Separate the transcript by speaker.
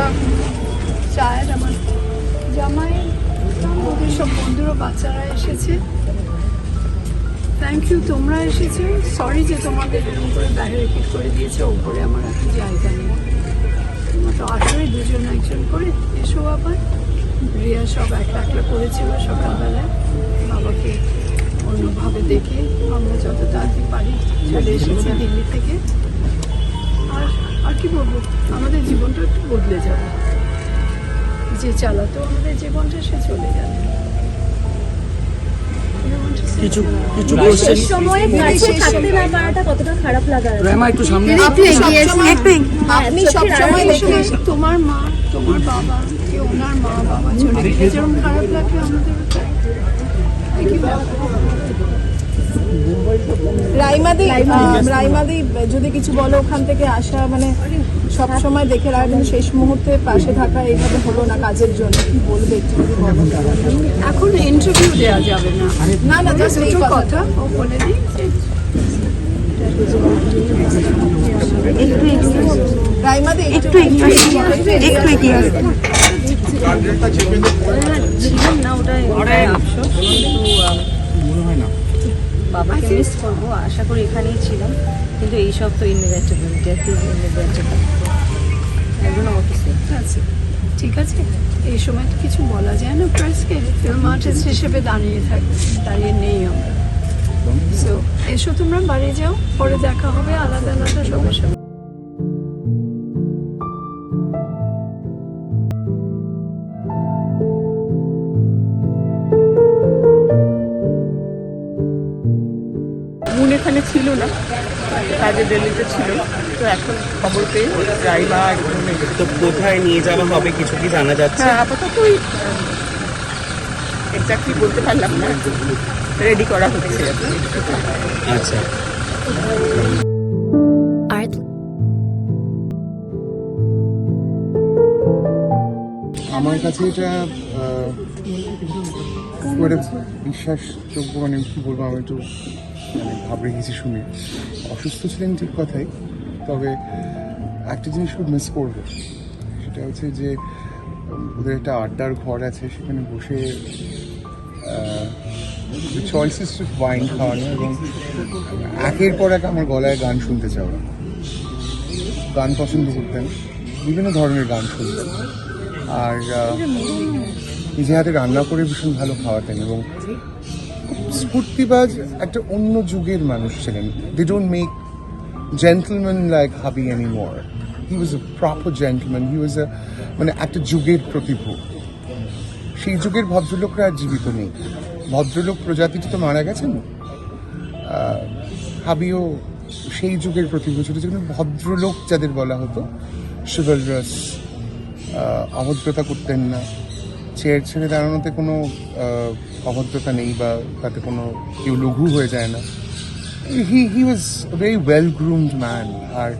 Speaker 1: ওরা চায় আমার বাচ্চারা এসেছে। থ্যাংক ইউ তোমরা এসেছ। সরি যে তোমাদের এরকম করে বাইরে রেপিট করে দিয়েছে ওপরে আমার একটা জায়গা নেই। তোমরা তো আসলে দুজন একজন করে। এসো আবার। রিয়া সব একটা একটা করেছিল সকালবেলায়। বাবাকে অন্যভাবে দেখে আমরা যত যে চালাতো আমাদের জীবনটা সে চলে যাবে।
Speaker 2: কিছু কিছু কোশ্চেন
Speaker 3: সময়ে কাছে থাকতে না পারাটা কতটা খারাপ লাগা
Speaker 2: রেমা একটু সামনে
Speaker 1: আপনি দেখে তোমার মা তোমার বাবা কি ওনার মা বাবা চলে গেলে যেরকম খারাপ লাগে আমাদের
Speaker 4: রাইমাদি রাইমাদি যদি কিছু বলো ওখান থেকে আসা মানে সব সময় দেখে রাখা কিন্তু শেষ মুহূর্তে পাশে থাকা এইভাবে হলো না কাজের জন্য। কি বলবে একটু যদি বলো।
Speaker 1: এখন ইন্টারভিউ দেওয়া যাবে না।
Speaker 4: না না জাস্ট এই কথা।
Speaker 1: ও বলে দিই যে
Speaker 4: রাইমাদি একটু একটু একটু
Speaker 3: ছিলাম না ওটাই আফসোস। বাবাকে মিস করব আশা করি এখানেই ছিলাম। কিন্তু এইসব তো ইনভেস্টেবল ডেথ ইজ ইনভেস্টেবল একজন অফিসে
Speaker 1: আছে ঠিক আছে। এই সময় তো কিছু বলা যায় না প্রেসকে ফিল্ম আর্টিস্ট হিসেবে দাঁড়িয়ে থাকবে দাঁড়িয়ে নেই আমরা। সো এসো তোমরা বাড়ি যাও পরে দেখা হবে আলাদা আলাদা সবার সাথে
Speaker 5: এখানে ছিল না। কাজে দিল্লিতে ছিল। তো এখন খবর পেয়ে একদম
Speaker 2: তো কোথায় নিয়ে যাওয়া হবে কিছু কি জানা যাচ্ছে?
Speaker 5: হ্যাঁ আপাতত ওই এক্স্যাক্টলি বলতে পারলাম না। রেডি করা হচ্ছে।
Speaker 2: আচ্ছা।
Speaker 6: আমার কাছে এটা বিশ্বাসযোগ্য মানে কি বলব আমি একটু মানে ঘাবড়ে গেছি শুনে। অসুস্থ ছিলেন ঠিক কথাই, তবে একটা জিনিস খুব মিস করব। সেটা হচ্ছে যে, ওদের একটা আড্ডার ঘর আছে, সেখানে বসে চয়েসেস ওয়াইন খাওয়ানো এবং একের পর এক আমার গলায় গান শুনতে চাওয়া। গান পছন্দ করতেন, বিভিন্ন ধরনের গান শুনতেন। আর নিজে হাতে রান্না করে ভীষণ ভালো খাওয়াতেন এবং স্ফূর্তিবাজ একটা অন্য যুগের মানুষ ছিলেন। They don't make gentleman like hubby any more he was a proper gentleman he was a মানে একটা যুগের প্রতিভূ। সেই যুগের ভদ্রলোকরা আর জীবিত নেই। ভদ্রলোক প্রজাতিটি তো মারা গেছেন। হাবিও সেই যুগের প্রতিভূ ছিল যেখানে ভদ্রলোক যাদের বলা হতো শিবলরাস অভদ্রতা করতেন না। চেয়ার ছেড়ে দাঁড়ানোতে কোনো অভদ্রতা নেই বা তাতে কোনো কেউ লঘু হয়ে যায় না। He he was very well groomed man R